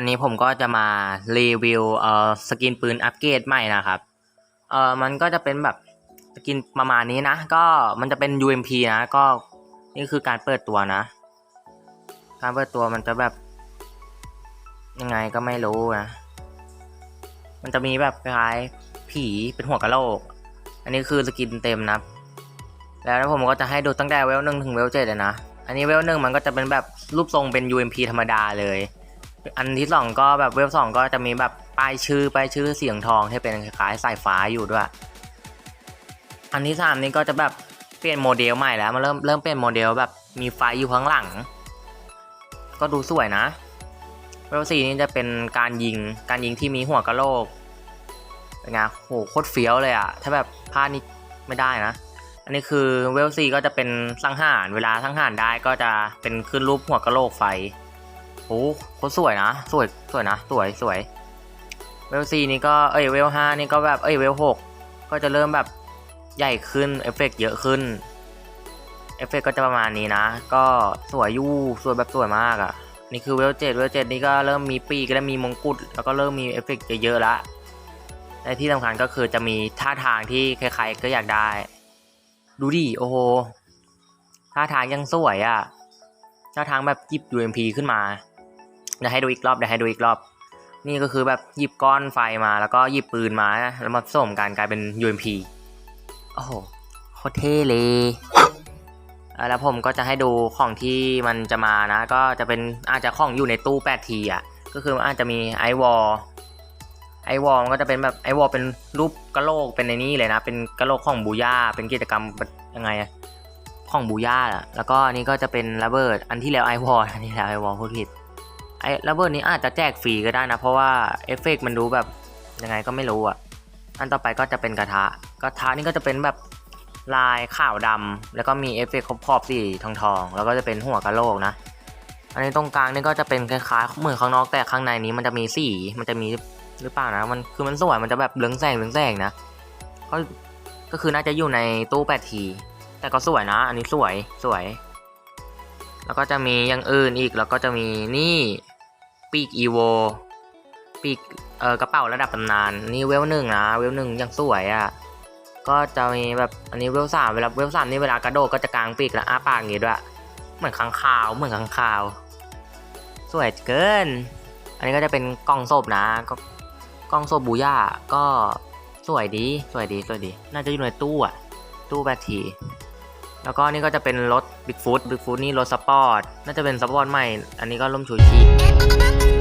วันนี้ผมก็จะมารีวิวเอ่อสกินปืนอัปเกรดใหม่นะครับเอ่อมันก็จะเป็นแบบสกินประมาณนี้นะ ก็มันจะเป็น UMP นะก็นี่คือการเปิดตัวนะ การเปิดตัวมันจะแบบ ยังไงก็ไม่รู้นะ มันจะมีแบบคล้ายผีเป็นหัวกะโหลก อันนี้คือสกินเต็มนะ แล้วผมก็จะให้ดูตั้งแต่เวลหนึ่งถึงเวลเจ็ดเลยนะ อันนี้เวลหนึ่งมันก็จะเป็นแบบรูปทรงเป็น UMP ธรรมดาเลย อันที่สองก็แบบเวลสองก็จะมีแบบป้ายชื่อป้ายชื่อเสียงทองที่เป็นคล้ายๆสายฟ้าอยู่ด้วย อันที่สามนี่ก็จะแบบเปลี่ยนโมเดลใหม่แล้วมันเริ่มเริ่มเปลี่ยนโมเดลแบบมีไฟอยู่ข้างหลัง ก็ดูสวยนะเวลสี่นี่จะเป็นการยิงการยิงที่มีหัวกะโหลกเป็นไงโหโคตรเฟี้ยวเลยอะถ้าแบบพลาดนี่ไม่ได้นะ อันนี้คือเวลซีก็จะเป็นสังหารเวลาสังหารได้ก็จะเป็นขึ้นรูปหัวกะโหลกไฟ โอ้โคตรสวยนะ สวย สวยนะ สวย สวย เวลซีนี่ก็ เอ้ย เวลห้านี่ก็แบบ เอ้ย เวลหกก็จะเริ่มแบบใหญ่ขึ้น เอฟเฟกต์เยอะขึ้น เอฟเฟกต์ก็จะประมาณนี้นะ ก็สวยยู่ สวยแบบสวยมากอะ่ะ นี่คือเวลเจ็ดเวลเจ็ดนี่ก็เริ่มมีปีกและมีมงกุฎ แล้วก็เริ่มมีเอฟเฟกต์เยอะๆละและที่สำคัญก็คือจะมีท่าทางที่ใครๆก็อยากได้ ดูดิ โอ้โห ท่าทางยังสวยอะ่ะ ท่าทางแบบหยิบ UMP ขึ้นมา เดี๋ยวให้ดูอีกรอบเดี๋ยวให้ดูอีกรอบ นี่ก็คือแบบหยิบก้อนไฟมาแล้วก็หยิบปืนมาแล้วมาผสมกันกลายเป็น UMP โอ้โหโคตรเท่เลยอ่แล้วผมก็จะให้ดูของที่มันจะมานะ ก็จะเป็นอาจจะของอยู่ในตู้8ทีอะก็คืออาจจะมีไอวอลไอวอลมันก็จะเป็นแบบไอวอลเป็นรูปกระโหลกเป็นในนี้เลยนะ เป็นกระโหลกของบูย่าเป็นกิจกรรมยังไงอะของบูย่าอะแล้วก็อันนี้ก็จะเป็นระเบิดอันที่แล้วไอวอลอันนี้แล้วไอวอลพูดผิด ไอ้ระเบิดนี้อาจจะแจกฟรีก็ได้นะ เพราะว่าเอฟเฟกต์มันดูแบบยังไงก็ไม่รู้อะอันต่อไปก็จะเป็นกระทะ กระทะนี่ก็จะเป็นแบบลายขาวดำแล้วก็มีเอฟเฟกต์ขอบๆสีทองทองแล้วก็จะเป็นหัวกะโหลกนะ อันนี้ตรงกลางนี่ก็จะเป็นคล้ายๆเหมือนข้างนอกแต่ข้างในนี้มันจะมีสีมันจะมีหรือเปล่านะมันคือมันสวยมันจะแบบเรืองแสงเรืองแสงนะก็ก็คือน่าจะอยู่ในตู้แปดทีแต่ก็สวยนะ อันนี้สวยสวย แล้วก็จะมีอย่างอื่นอีกแล้วก็จะมีนี่ ปีกอีโวปีกเออกระเป๋าระดับตำนานนี่เวลหนึ่งนะเวลหนึ่งยังสวยอะ่ะก็จะมีแบบอันนี้เวลสามเวลาเวลสามนี่เวลากระโดดก็จะกางปีกแล้วอ้าปากอย่างงี้ด้วยเหมือนค้างคาวเหมือนค้างคาว สวยเกิน อันนี้ก็จะเป็นกล่องศพนะก็กล้องโซบูย่าก็สวยดีสวยดีสวยดี น่าจะอยู่ในตู้อะตู้แบตที แล้วก็นี่ก็จะเป็นรถบิ๊กฟู t บิ๊กฟู t นี่รถสปอร์ต น่าจะเป็นสปอร์ตใหม่ อันนี้ก็ร่มชูชีพ